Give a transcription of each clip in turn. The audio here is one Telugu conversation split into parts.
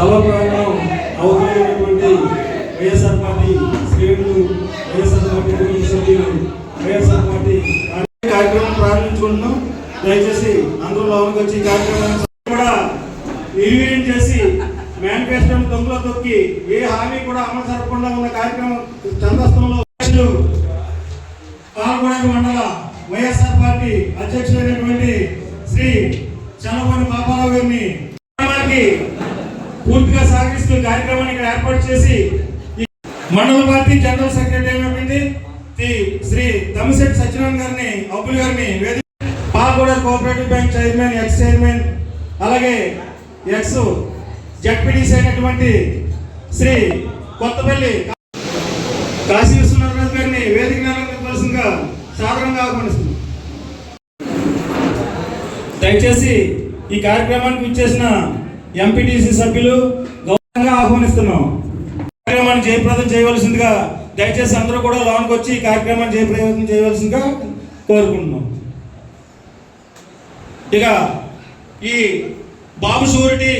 స్థల ప్రాంగణం అవతలైనటువంటి వైఎస్ఆర్ పార్టీ శ్రేణులు వైఎస్ఆర్ పార్టీ కుటుంబ సభ్యులు వైఎస్ఆర్ పార్టీ కార్యక్రమం ప్రారంభించుకుంటున్నాం. దయచేసి అందరూ లోపలికి వచ్చి కార్యక్రమాన్ని కూడా నిర్వీర్యం చేసి మేనిఫెస్టోని దొంగలో తొక్కి ఏ హామీ కూడా అమలు జరగకుండా ఉన్న కార్యక్రమం చందస్థంలో పాల్గొనే మండల వైఎస్ఆర్ పార్టీ అధ్యక్షుడైనటువంటి శ్రీ చల్లపల్లి బాబారావు గారిని కార్యక్రమాన్ని ఇక్కడ ఏర్పాటు చేసి మండల పార్టీ జనరల్ సెక్రటరీ అయినటువంటి శ్రీ తమిశెట్టి సత్యనారాయణ గారిని అబ్బుల్ గారిని వేదిక పాల్గొడర్ cooperative bank chairman ex chairman అలాగే ఎక్స్ జడ్పీడీసీ అయినటువంటి శ్రీ కొత్తపల్లి కాశీ విశ్వనాథరాజు గారిని వేదిక నెలకొల్సిందిగా సాధారణంగా ఆహ్వానిస్తుంది దయచేసి ఈ కార్యక్రమానికి ఇచ్చేసిన ఎంపీటీసీ సభ్యులు గౌరవంగా ఆహ్వానిస్తున్నాం. కార్యక్రమాన్ని జయప్రదం చేయవలసిందిగా దయచేసి అందరూ కూడా లోనికి వచ్చి ఈ కార్యక్రమాన్ని జయప్రదం చేయవలసిందిగా కోరుకుంటున్నాం. ఇక ఈ బాబు షూరిటీ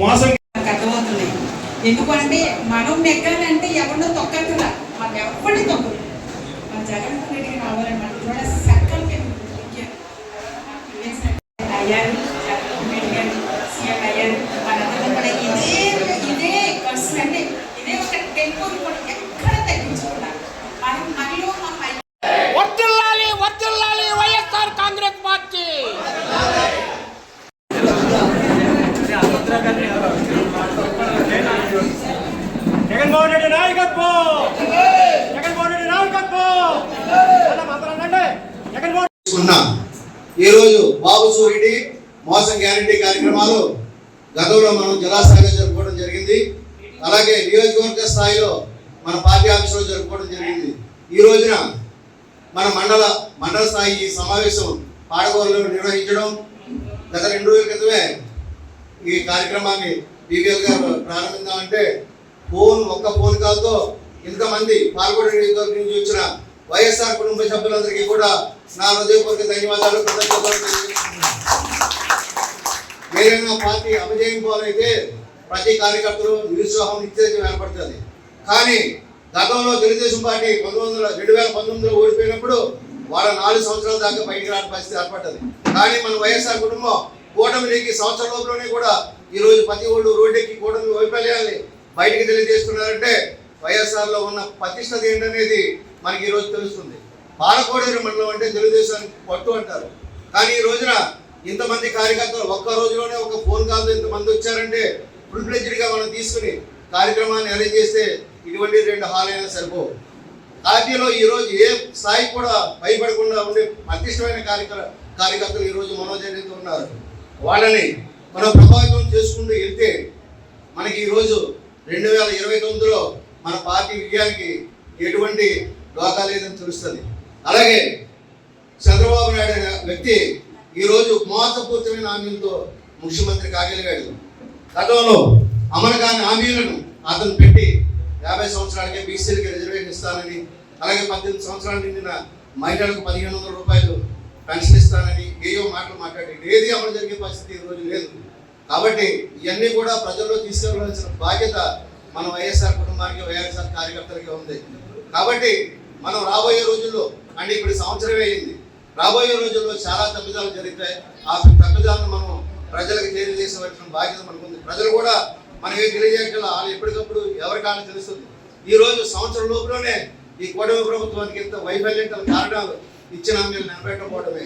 మోసం నాకు అర్థమవుతుంది ఎందుకంటే మనం నెగ్గాలంటే ఎవరినో తొక్కక్కల మనం ఎవరిని తొక్కరు? మన జగన్ రెడ్డికి రావాలని మనం కూడా సంకల్పం అయ్యారు జగన్ రెడ్డి గారు సీఎం అయ్యారు మనందరం కూడా ఇదే ఇదే కష్టం అంటే టెంపుల్ కూడా ఎక్కడ తగ్గించుకున్నారు? మనం మనలో వర్ధిల్లాలి వర్ధిల్లాలి వైఎస్ఆర్ కాంగ్రెస్ పార్టీ. జగన్మోహన్ రెడ్డి నాయకత్వం! జగన్మోహన్ రెడ్డి నాయకత్వం! జగన్మోహన్ ఈరోజు బాబు సూరిటి మోసం గ్యారంటీ కార్యక్రమాలు గతంలో మనం జిల్లాస్థాయిలో జరుపుకోవడం జరిగింది. అలాగే నియోజకవర్గ స్థాయిలో మన పార్టీ ఆఫీసులో జరుపుకోవడం జరిగింది ఈ రోజున మన మండల మండల స్థాయి ఈ సమావేశం పాడగోరులో నిర్వహించడం గత రెండు రోజుల క్రితమే ఈ కార్యక్రమాన్ని బీబీఎల్ గారు ప్రారంభిద్దామంటే ఫోన్ ఒక్క ఫోన్ కాల్తో ఇంతమంది పాల్గొన నియోజకవర్గం నుంచి వచ్చిన వైఎస్ఆర్ కుటుంబ సభ్యులందరికీ కూడా నా హృదయపూర్వక ధన్యవాదాలు కృతజ్ఞతలు తెలియజేస్తున్నాను. ఏదైనా పార్టీ అపజయం పాలైతే ప్రతి కార్యకర్తలు నిరుత్సాహం నిత్యం ఏర్పడుతుంది. కానీ గతంలో తెలుగుదేశం పార్టీ పంతొమ్మిది వందల రెండు వేల పంతొమ్మిదిలో ఓడిపోయినప్పుడు వాళ్ళ నాలుగు సంవత్సరాల దాకా బయటికి రాని పరిస్థితి ఏర్పడ్డది. కానీ మన వైఎస్ఆర్ కుటుంబం కూటమికి సంవత్సరం లోపలనే కూడా ఈరోజు ప్రతి ఒళ్ళు రోడ్డెక్కి కూటమి వైఫల్యాన్ని బయటికి తెలియజేస్తున్నారంటే వైఎస్ఆర్లో ఉన్న ప్రతిష్టత ఏంటనేది మనకి ఈరోజు తెలుస్తుంది. పాలకోడేరు మండలం అంటే తెలుగుదేశానికి పట్టు అంటారు. కానీ ఈ రోజున ఇంతమంది కార్యకర్తలు ఒక్క రోజులోనే ఒక ఫోన్ కాల్తో ఇంతమంది వచ్చారంటే ఫుల్గా మనం తీసుకుని కార్యక్రమాన్ని అరేంజ్ చేస్తే ఇటువంటి రెండు హాల్ అయినా సరిపోవు. పార్టీలో ఈరోజు ఏ స్థాయి కూడా భయపడకుండా ఉండే పటిష్టమైన కార్యక్ర కార్యకర్తలు ఈ రోజు ఉన్నారు. వాళ్ళని మనం ప్రభావితం చేసుకుంటూ వెళ్తే మనకి ఈరోజు రెండు వేల ఇరవై తొమ్మిదిలో మన పార్టీ విజయానికి ఎటువంటి లోకా లేదని తెలుస్తుంది. అలాగే చంద్రబాబు నాయుడు అనే వ్యక్తి ఈరోజు మోసపూరితమైన హామీలతో ముఖ్యమంత్రి కాగలిగాడు. గతంలో అమలు కాని హామీలను అతను పెట్టి యాభై సంవత్సరాలకే బీసీలకి రిజర్వేషన్ ఇస్తానని అలాగే పద్దెనిమిది సంవత్సరాలు నిండిన మహిళలకు పదిహేను వందల రూపాయలు పెన్షన్ ఇస్తానని ఏయో మాటలు మాట్లాడి ఏది అమలు జరిగే పరిస్థితి ఈరోజు రోజు లేదు. కాబట్టి ఇవన్నీ కూడా ప్రజల్లో తీసుకెళ్ళవలసిన బాధ్యత మన వైఎస్ఆర్ కుటుంబానికి వైఎస్ఆర్ కార్యకర్తలకి ఉంది. కాబట్టి మనం రాబోయే రోజుల్లో అంటే ఇప్పుడు సంవత్సరం అయింది రాబోయే రోజుల్లో చాలా తప్పిదాలు జరుగుతాయి. ఆ తప్పిదాలను మనం ప్రజలకు తెలియజేసవలసిన బాధ్యత మనకు ఉంది ప్రజలు కూడా మనకి తెలియజేయగల వాళ్ళు ఎప్పటికప్పుడు ఎవరికాలని తెలుస్తుంది. ఈ రోజు సంవత్సరం లోపలనే ఈ కూటమి ప్రభుత్వానికి ఇంత వైఫల్యం గల కారణాలు ఇచ్చిన హామీలు నిలబెట్టకపోవడమే.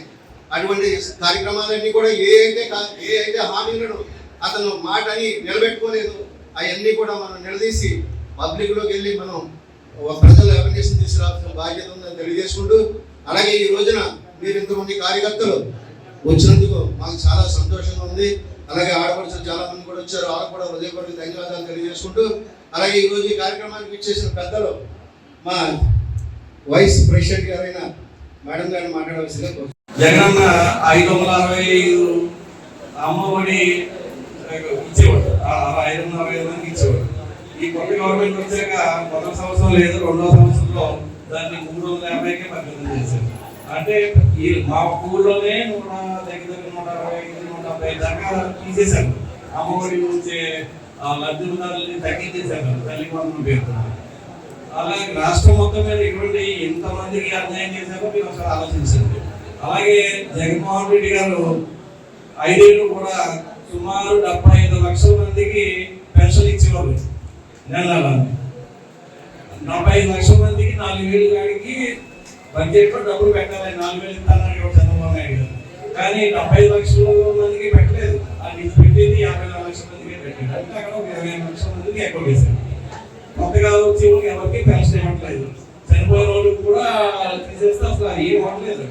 అటువంటి కార్యక్రమాలన్నీ కూడా ఏ అయితే ఏ అయితే హామీలను అతను మాట అని నిలబెట్టుకోలేదు అవన్నీ కూడా మనం నిలదీసి పబ్లిక్లోకి వెళ్ళి మనం ఒక ప్రజల అవేర్నెస్ తీసుకురావాల్సిన బాధ్యత ఉందని తెలియజేసుకుంటూ అలాగే ఈ రోజున మీరు ఇంతమంది కార్యకర్తలు వచ్చినందుకు మాకు చాలా సంతోషంగా ఉంది. అలాగే ఆడపడుచులు చాలా మంది కూడా వచ్చారు. వాళ్ళకు కూడా హృదయపూర్వక ధన్యవాదాలు తెలియజేసుకుంటూ అలాగే ఈరోజు ఈ కార్యక్రమానికి ఇచ్చేసిన పెద్దలు మా వైస్ ప్రెసిడెంట్ గారైన మేడం గారిని మాట్లాడవలసిందే జగనన్న ఐదు వందల అరవై ఐదు అమ్మఒడి ఇచ్చేవాడు. ఆ ఐదు వందల అరవై ఐదు మందికి ఇచ్చేవాడు. ఈ కొత్త గవర్నమెంట్ వచ్చాక మొదటి సంవత్సరం లేదు రెండో సంవత్సరంలో దాన్ని మూడు వందల యాభైకే పరిమితం చేశారు. అంటే ఈ మా ఊళ్ళోనే నూట దగ్గర దగ్గర నూట అరవై ఐదు నూట డెబ్బై దాకా తీసేశాను అమ్మఒడి వచ్చే ఆ లబ్ధిదారులని తగ్గించేశారు. తల్లి వందల పేరుతో అలాగే రాష్ట్రం మొత్తం మీద ఇటువంటి ఎంతమందికి అన్యాయం చేశారో మీరు ఒకసారి ఆలోచించండి. అలాగే జగన్మోహన్ రెడ్డి గారు ఐదేళ్ళు కూడా సుమారు డెబ్బై ఐదు లక్షల మందికి పెన్షన్ ఇచ్చేవారు. నెల నెల డెబ్బై ఐదు లక్షల మందికి నాలుగు వేలు కాడికి బడ్జెట్ డబ్బులు పెట్టాలి. నాలుగు వేలు ఇస్తానని చంద్రబాబు నాయుడు గారు. కానీ డెబ్బై ఐదు లక్షల మందికి పెట్టలేదు. అది పెట్టింది పెట్టేది యాభై నాలుగు లక్షల మందికి పెట్టాడు అంటే అక్కడ ఒక ఇరవై ఐదు లక్షల మందికి ఎక్కువ చేశారు కొత్తగా వచ్చే వాళ్ళకి ఎవరికి పెన్షన్ ఇవ్వట్లేదు. చనిపోయిన వాళ్ళకి కూడా తీసేస్తే అసలు అది ఏం ఇవ్వట్లేదు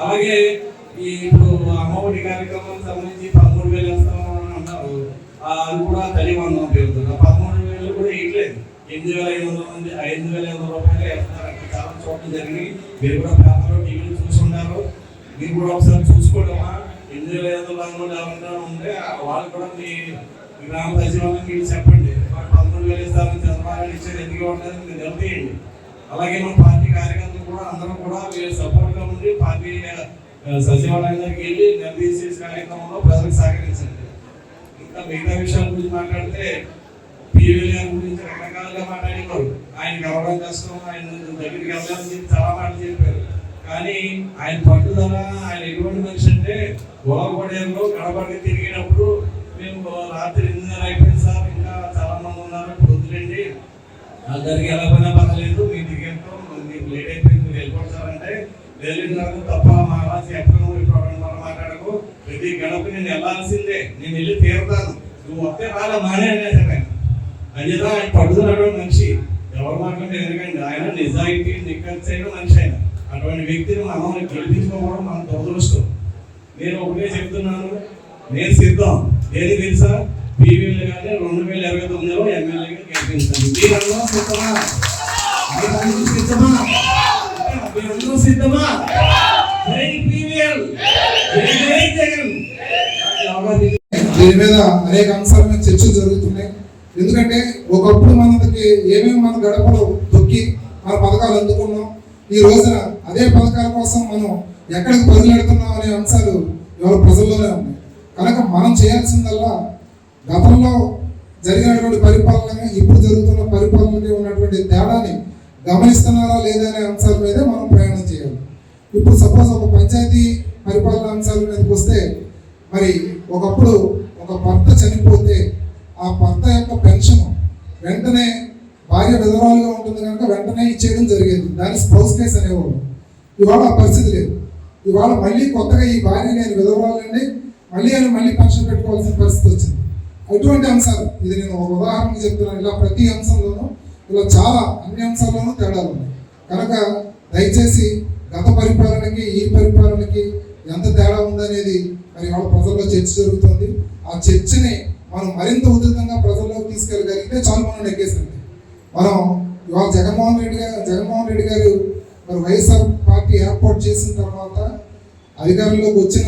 అలాగే ఈ ఇప్పుడు అమ్మఒడి కార్యక్రమం సంబంధించి పదమూడు వేలు వేస్తామని అన్నారు. అది కూడా తల్లి వందనం ఆ పదమూడు వేలు కూడా వేయట్లేదు ఎనిమిది వేల ఐదు వందల మంది ఐదు వేల ఐదు వందల రూపాయలు వేస్తున్నారు అక్కడ జరిగింది. జరిగి మీరు కూడా పేపర్లో టీవీలో చూసుకున్నారు మీరు కూడా ఒకసారి చూసుకోవడమా ఎనిమిది వేల ఐదు వందల మంది ఉంటే వాళ్ళు కూడా మీ గ్రామ సచివాలయం మీరు చెప్పండి. పదమూడు వేలు ఇస్తారని చంద్రబాబు నాయుడు ఇచ్చేది ఎందుకు ఉంటుంది మీరు నిలదీయండి అలాగే మన పార్టీ కార్యకర్తలు కూడా అందరూ కూడా మీరు సపోర్ట్గా ఉండి పార్టీ ఆ, సచివాలయం దగ్గరికి వెళ్ళి నిర్దేశించే కార్యక్రమంలో ప్రజలకు సహకరించండి. ఇంకా మిగతా విషయాల గురించి మాట్లాడితే పిఎల్ గారి గురించి రకరకాలుగా మాట్లాడేవారు. ఆయన కలవడం కష్టం ఆయన దగ్గరికి వెళ్ళాలని చెప్పి చాలా మాటలు చెప్పారు. కానీ ఆయన పట్టుదల ఆయన ఎటువంటి మనిషి అంటే గోలపడేరులో గడపడికి తిరిగేటప్పుడు మేము రాత్రి ఎనిమిదిన్నర అయిపోయింది సార్ ఇంకా చాలా మంది ఉన్నారు ఇప్పుడు వదిలేండి. అందరికి ఎలా పైన పర్లేదు మీ టికెట్ మీకు లేట్ అయిపోయింది మీరు వెళ్ళిపోతారంటే వెళ్ళిన తర్వాత తప్ప మా అలా చెప్పను ఇప్పుడు మనం మాట్లాడకు. ప్రతి గడప నేను వెళ్ళాల్సిందే నేను వెళ్ళి తీరుతాను. నువ్వు వస్తే రాలే మానే అనేసాడు అంచేత ఆయన పడుతున్నటువంటి మనిషి ఎవరు మాట్లాడితే ఎందుకండి ఆయన నిజాయితీ నిక్కచ్చైన మనిషి ఆయన. అటువంటి వ్యక్తిని మనం గెలిపించుకోవడం మన దురదృష్టం నేను ఒకటే చెప్తున్నాను. నేను సిద్ధం. ఏది తెలుసా? బీవీలు కానీ రెండు వేల ఇరవై తొమ్మిదిలో ఎమ్మెల్యేగా గెలిపించాను. మీరందరూ సిద్ధమా? మీరందరూ సిద్ధమా? మీరందరూ సిద్ధమా? జై పీవీఎల్ జై జగన్. దీని మీద అనేక అంశాల మీద చర్చలు జరుగుతున్నాయి. ఎందుకంటే ఒకప్పుడు మనకి ఏమేమి మన గడపలో తొక్కి మన పథకాలు అందుకున్నాం ఈ రోజున అదే పథకాల కోసం మనం ఎక్కడికి బదులెడుతున్నాం అనే అంశాలు ఎవరు ప్రజల్లోనే ఉన్నాయి. కనుక మనం చేయాల్సిందల్లా గతంలో జరిగినటువంటి పరిపాలన ఇప్పుడు జరుగుతున్న పరిపాలనకి ఉన్నటువంటి తేడాని గమనిస్తున్నారా లేదా అనే అంశాల మీదే మనం ప్రయాణం చేయాలి. ఇప్పుడు సపోజ్ ఒక పంచాయతీ పరిపాలన అంశాల మీదకి వస్తే మరి ఒకప్పుడు ఒక భర్త చనిపోతే ఆ భర్త యొక్క పెన్షన్ వెంటనే భార్య విధవాలుగా ఉంటుంది కనుక వెంటనే ఇచ్చేయడం జరిగేది. దాన్ని స్పౌస్ కేసు అనేవాళ్ళు ఇవాళ ఆ పరిస్థితి లేదు. ఇవాళ మళ్ళీ కొత్తగా ఈ భార్య నేను విధవరాలండి మళ్ళీ అని మళ్ళీ పెన్షన్ పెట్టుకోవాల్సిన పరిస్థితి వచ్చింది. అటువంటి అంశాలు ఇది నేను ఒక ఉదాహరణకు చెప్తున్నాను. ఇలా ప్రతి అంశంలోనూ ఇలా చాలా అన్ని అంశాల్లోనూ తేడాలు ఉన్నాయి. కనుక దయచేసి గత పరిపాలనకి ఈ పరిపాలనకి ఎంత తేడా ఉందనేది మరి వాళ్ళ ప్రజల్లో చర్చ జరుగుతుంది. ఆ చర్చని మనం మరింత ఉధృతంగా ప్రజల్లోకి తీసుకెళ్ళగలిగితే చాలు మనం నెగ్గేసింది మనం ఇవాళ జగన్మోహన్ రెడ్డి గారు జగన్మోహన్ రెడ్డి గారు మరి వైఎస్ఆర్ పార్టీ ఏర్పాటు చేసిన తర్వాత అధికారంలోకి వచ్చిన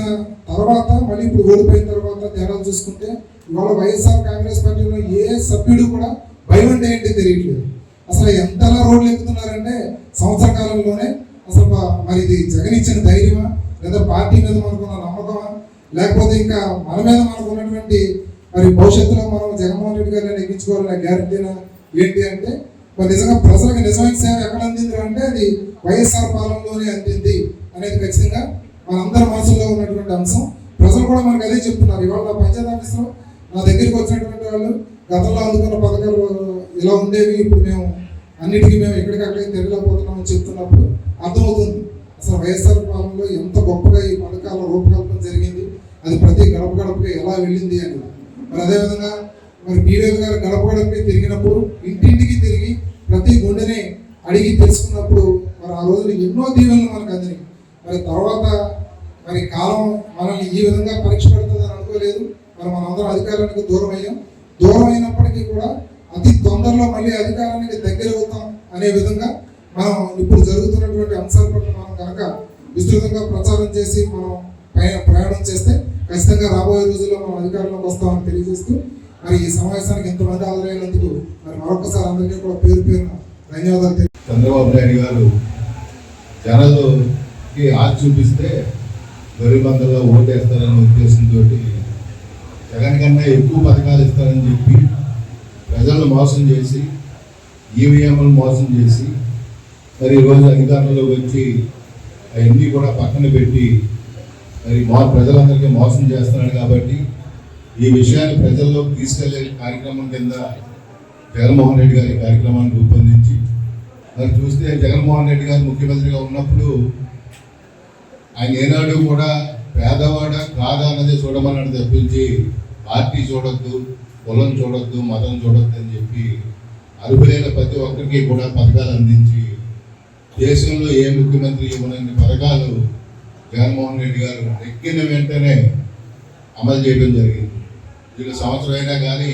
తర్వాత మళ్ళీ ఇప్పుడు ఓడిపోయిన తర్వాత తేడా చూసుకుంటే ఇవాళ వైఎస్ఆర్ కాంగ్రెస్ పార్టీలో ఏ సభ్యుడు కూడా భయం అంటే ఏంటి తెలియట్లేదు. అసలు ఎంతలా రోడ్లు ఎక్కుతున్నారంటే సంవత్సర కాలంలోనే అసలు మరి ఇది జగన్ ఇచ్చిన ధైర్యమా? లేదా పార్టీ మీద మనకున్న నమ్మకమా? లేకపోతే ఇంకా మన మీద మనకు ఉన్నటువంటి మరి భవిష్యత్తులో మనం జగన్మోహన్ రెడ్డి గారిని ఎక్కించుకోవాలనే గ్యారంటీనా ఏంటి అంటే మరి నిజంగా ప్రజలకు నిజమైన సేవ ఎక్కడ అందింది అంటే అది వైఎస్ఆర్ పాలనలోనే అందింది అనేది ఖచ్చితంగా మనందరి మనసులో ఉన్నటువంటి అంశం. ప్రజలు కూడా మనకు అదే చెప్తున్నారు. ఇవాళ నా పంచాయతీ ఆఫీస్లో నా దగ్గరికి వచ్చినటువంటి వాళ్ళు గతంలో అందుకున్న పథకాలు ఇలా ఉండేవి ఇప్పుడు మేము అన్నిటికీ మేము ఎక్కడికక్కడికి తిరగలేకపోతున్నామని చెప్తున్నప్పుడు అర్థమవుతుంది. అసలు వైఎస్ఆర్ పాలనలో ఎంత గొప్పగా ఈ పథకాల రూపకల్పన జరిగింది అది ప్రతి గడప గడపగా ఎలా వెళ్ళింది అని మరి అదేవిధంగా మరి బీవేల్ గారు గడపడానికి తిరిగినప్పుడు ఇంటింటికి తిరిగి ప్రతి గుండెని అడిగి తెలుసుకున్నప్పుడు మరి ఆ రోజులు ఎన్నో దీవెనలు మనకు అందినాయి. మరి తర్వాత మరి కాలం మనల్ని ఈ విధంగా పరీక్ష పెడుతుందని అనుకోలేదు. మరి మనందరం అధికారానికి దూరం అయ్యాం. దూరం అయినప్పటికీ కూడా అతి తొందరలో మళ్ళీ అధికారానికి దగ్గర అవుతాం అనే విధంగా మనం ఇప్పుడు జరుగుతున్నటువంటి అంశాల పట్ల మనం కనుక విస్తృతంగా ప్రచారం చేసి మనం ప్రయా- ప్రయాణం చేస్తే ఖచ్చితంగా రాబోయే రోజుల్లో మనం అధికారంలోకి వస్తామని తెలియజేస్తూ మరి ఈ సమావేశానికి ఇంతమంది హాజరైనందుకు మరి మరొకసారి అందరికీ కూడా పేరు పేరున ధన్యవాదాలు చంద్రబాబు నాయుడు గారు జనాలకి ఆశ చూపిస్తే గరిబందలో ఓటేస్తారనే ఉద్దేశంతో జగన్ కన్నా ఎక్కువ పథకాలు ఇస్తారని చెప్పి ప్రజలను మోసం చేసి ఈవీఎంలు మోసం చేసి మరి ఈరోజు అధికారంలోకి వచ్చి అవన్నీ కూడా పక్కన పెట్టి మరి మా ప్రజలందరికీ మోసం చేస్తున్నాడు కాబట్టి ఈ విషయాన్ని ప్రజల్లోకి తీసుకెళ్ళే కార్యక్రమం కింద జగన్మోహన్ రెడ్డి గారి కార్యక్రమాన్ని రూపొందించి మరి చూస్తే జగన్మోహన్ రెడ్డి గారు ముఖ్యమంత్రిగా ఉన్నప్పుడు ఆయన ఏనాడు కూడా పేదవాడ కాదా అన్నది చూడమన్నాడు తప్పించి పార్టీ చూడొద్దు కులం చూడొద్దు మతం చూడొద్దు అని చెప్పి అర్హులైన ప్రతి ఒక్కరికి కూడా పథకాలు అందించి దేశంలో ఏ ముఖ్యమంత్రి ఇవ్వనన్ని పథకాలు జగన్మోహన్ రెడ్డి గారు ఎక్కిన వెంటనే అమలు చేయడం జరిగింది. వీళ్ళు సంవత్సరం అయినా కానీ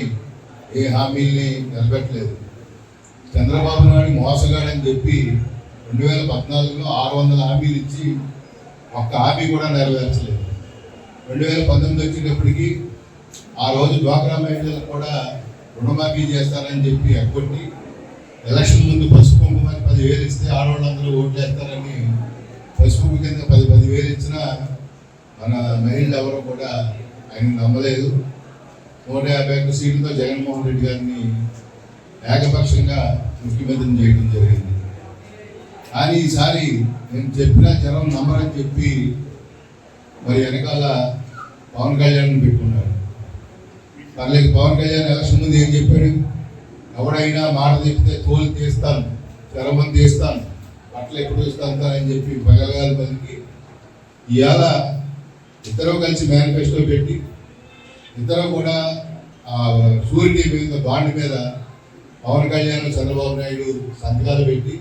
ఏ హామీల్ని నిలబెట్టలేదు. చంద్రబాబు నాయుడు మోసగాడని చెప్పి రెండు వేల పద్నాలుగులో ఆరు వందల హామీలు ఇచ్చి ఒక్క హామీ కూడా నెరవేర్చలేదు. రెండు వేల పంతొమ్మిది వచ్చేటప్పటికి ఆ రోజు డ్వాక్రా మహిళలకు కూడా రుణమాఫీ చేస్తారని చెప్పి ఎక్కొట్టి ఎలక్షన్ ముందు పసుపు కుంకుమని పదివేలు ఇస్తే ఆడవాళ్ళందరూ ఓట్లు వేస్తారని కింద పది పదివేలు ఇచ్చిన మన మహిళలు ఎవరు కూడా ఆయన నమ్మలేదు. నూట యాభై ఒక్క సీట్లతో జగన్మోహన్ రెడ్డి గారిని ఏకపక్షంగా ముఖ్యమంత్రిని చేయడం జరిగింది. కానీ ఈసారి నేను చెప్పిన జనం నమ్మరని చెప్పి మరి వెనకాల పవన్ కళ్యాణ్ పెట్టుకున్నాడు పర్లేదు పవన్ కళ్యాణ్ ఎలక్షన్ ముందు ఏం చెప్పాడు? ఎవడైనా మాట చెప్తే తోలు తీస్తాను చరమని తీస్తాను. అట్లా ఎప్పుడు ఇస్తాను అని చెప్పి పగలగాలి పనికి ఇవాళ ఇద్దరు కలిసి మేనిఫెస్టో పెట్టి ఇద్దరు కూడా ఆ సూర్యుడి మీద బాండ్ మీద పవన్ కళ్యాణ్ చంద్రబాబు నాయుడు సంతకాలు పెట్టి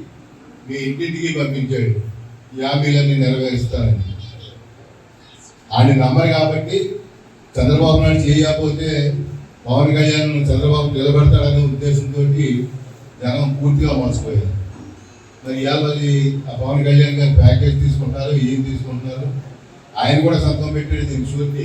మీ ఇంటింటికి పంపించాడు. ఈ హామీలన్నీ నెరవేరుస్తానని. ఆయన నమ్మరు కాబట్టి చంద్రబాబు నాయుడు చేయకపోతే పవన్ కళ్యాణ్ చంద్రబాబు నిలబెడతాడనే ఉద్దేశంతో జనం పూర్తిగా మోసపోయారు. మరి ఇవాళ మరి ఆ పవన్ కళ్యాణ్ గారు ప్యాకేజ్ తీసుకుంటారు ఏం తీసుకుంటున్నారు? ఆయన కూడా సంతకం పెట్టాడు దీనికి షూరిటీ